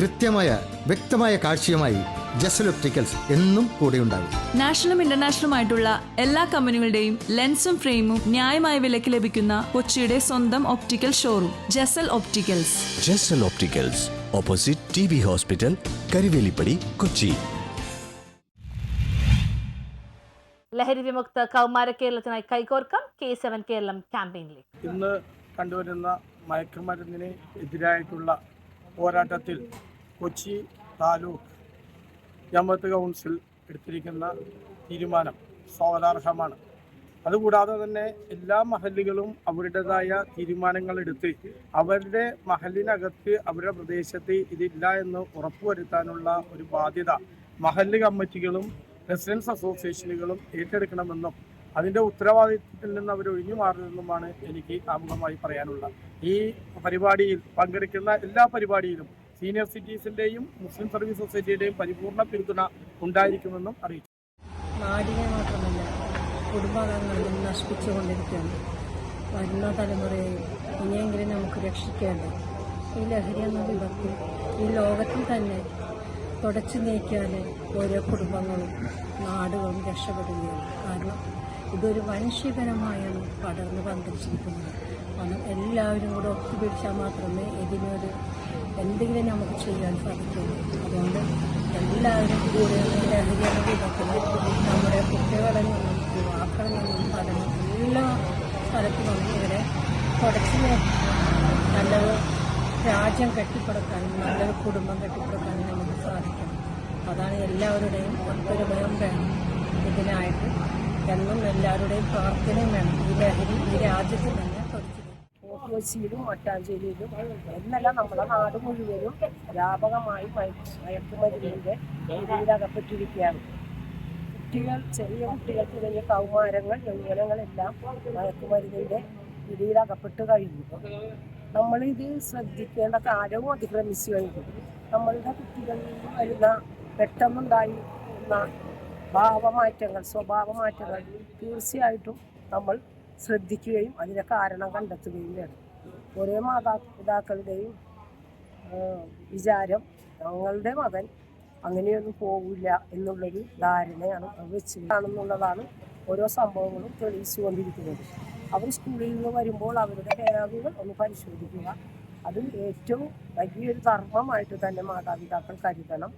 കൃത്യമായ വ്യക്തമായ കാഴ്ചയുമായി ജസൽ ഒപ്റ്റിക്കൽസ് എന്നും കൂടെയുണ്ടാകും നാഷണലും ഇന്റർനാഷണലും ആയിട്ടുള്ള എല്ലാ കമ്പനികളുടെയും ലെൻസും ഫ്രെയിമും ന്യായമായ വിലയ്ക്ക് ലഭിക്കുന്ന കൊച്ചിയുടെ സ്വന്തം optical showroom Jasal opticals. Jasal opticals opposite T B hospital Karivelippady Kochi. ലഹരി വിമുക്ത കൗമാര കേരളത്തിനായി കൈകോർക്കാം കെ സെവൻ കേരളം ക്യാമ്പയിനിലേക്ക്. ഇന്ന് കണ്ടുവരുന്ന മയക്കുമരുന്നിന് എതിരായിട്ടുള്ള പോരാട്ടത്തിൽ കൊച്ചി താലൂക്ക് ജമ്മത്ത് കൗൺസിൽ എടുത്തിരിക്കുന്ന തീരുമാനം സ്വാഗതാർഹമാണ്. അതുകൂടാതെ തന്നെ എല്ലാ മഹല്ലുകളും അവരുടേതായ തീരുമാനങ്ങൾ എടുത്ത് അവരുടെ മഹലിനകത്ത് അവരുടെ പ്രദേശത്ത് ഇതില്ല എന്ന് ഉറപ്പുവരുത്താനുള്ള ഒരു ബാധ്യത മഹല്ല് കമ്മിറ്റികളും റെസിഡൻസ് അസോസിയേഷനുകളും ഏറ്റെടുക്കണമെന്നും അതിന്റെ ഉത്തരവാദിത്വത്തിൽ നിന്ന് അവർ ഒഴിഞ്ഞു മാറണമെന്നുമാണ് എനിക്ക് ആമുഖമായി പറയാനുള്ളത്. ഈ പരിപാടിയിൽ പങ്കെടുക്കുന്ന എല്ലാ പരിപാടിയിലും സീനിയർ സിറ്റീസിന്റെയും മുസ്ലിം സർവീസ് സൊസൈറ്റിയുടെയും പരിപൂർണ പിന്തുണ ഉണ്ടായിരിക്കുമെന്നും അറിയിച്ചു. നാടിനെ മാത്രമല്ല കുടുംബാംഗങ്ങളും നശിപ്പിച്ചുകൊണ്ടിരിക്കുകയാണ്. വരുന്ന തലമുറയെ ഇനിയെങ്കിലും നമുക്ക് രക്ഷിക്കേണ്ടത് ഈ ലഹരി എന്ന വിപത്ത് ഈ ലോകത്തിൽ തന്നെ തുടച്ചു നീക്കിയാൽ ഓരോ കുടുംബങ്ങളും നാടുകളും രക്ഷപ്പെടുകയാണ്. കാരണം ഇതൊരു വംശീകരമായാണ് പടർന്ന് പന്തലിച്ചിരിക്കുന്നത് കാരണം എല്ലാവരും കൂടെ ഒത്തുപിടിച്ചാൽ മാത്രമേ ഇതിനൊരു എന്തെങ്കിലും നമുക്ക് ചെയ്യാൻ സാധിക്കുള്ളൂ അതുകൊണ്ട് എല്ലാവരും കൂടെ ഈ ലഹരി എന്ന വിധത്തിൽ നമ്മുടെ കുട്ടികളെന്നും നിന്നും യുവാക്കളിൽ പഠനം എല്ലാ സ്ഥലത്തു നിന്നും ഇവരെ തുടച്ചു നീക്കി നല്ലൊരു രാജ്യം കെട്ടിപ്പടുക്കാനും നല്ലൊരു കുടുംബം കെട്ടിപ്പടുക്കാനും നമുക്ക് സാധിക്കണം അതാണ് എല്ലാവരുടെയും ഒത്തൊരുമയം വേണം. ഇതിനായിട്ട് എന്നും എല്ലാവരുടെയും പ്രാർത്ഥനയും വേണം. ഈ ലഹരി ഈ രാജ്യത്ത് തന്നെ കൊച്ചിയിലും മട്ടാഞ്ചേരിയിലും എന്നെല്ലാം നമ്മുടെ നാട് മുഴുവനും വ്യാപകമായി മയക്കുമരുന്നിന്റെ രീതിയിലകപ്പെട്ടിരിക്കുകയാണ് കുട്ടികൾ ചെറിയ കുട്ടികൾ തുടങ്ങിയ കൗമാരങ്ങൾ യൗവനങ്ങളെല്ലാം മയക്കുമരുന്നിന്റെ പിടിയിലകപ്പെട്ട് കഴിഞ്ഞു. നമ്മളിത് ശ്രദ്ധിക്കേണ്ട കാലവും അതിക്രമിച്ചു കഴിഞ്ഞു. നമ്മളുടെ കുട്ടികളിൽ വരുന്ന പെട്ടെന്നുണ്ടായി ഭാവമാറ്റങ്ങൾ ഭാവമാറ്റങ്ങൾ സ്വഭാവമാറ്റങ്ങൾ തീർച്ചയായിട്ടും നമ്മൾ ശ്രദ്ധിക്കുകയും അതിന് കാരണം കണ്ടെത്തുകയും വേണം. ഓരോ മാതാപിതാക്കളുടെയും വിചാരം ഞങ്ങളുടെ മകൻ അങ്ങനെയൊന്നും പോകില്ല എന്നുള്ളൊരു ധാരണയാണ് അത് വെച്ച് കാണുന്നുള്ളതാണ് ഓരോ സംഭവങ്ങളും തെളിയിച്ചുകൊണ്ടിരിക്കുന്നത്. അവർ സ്കൂളിൽ നിന്ന് വരുമ്പോൾ അവരുടെ ബാഗുകൾ ഒന്ന് പരിശോധിക്കുക. അതും ഏറ്റവും വലിയൊരു ധർമ്മമായിട്ട് തന്നെ മാതാപിതാക്കൾ കരുതണം.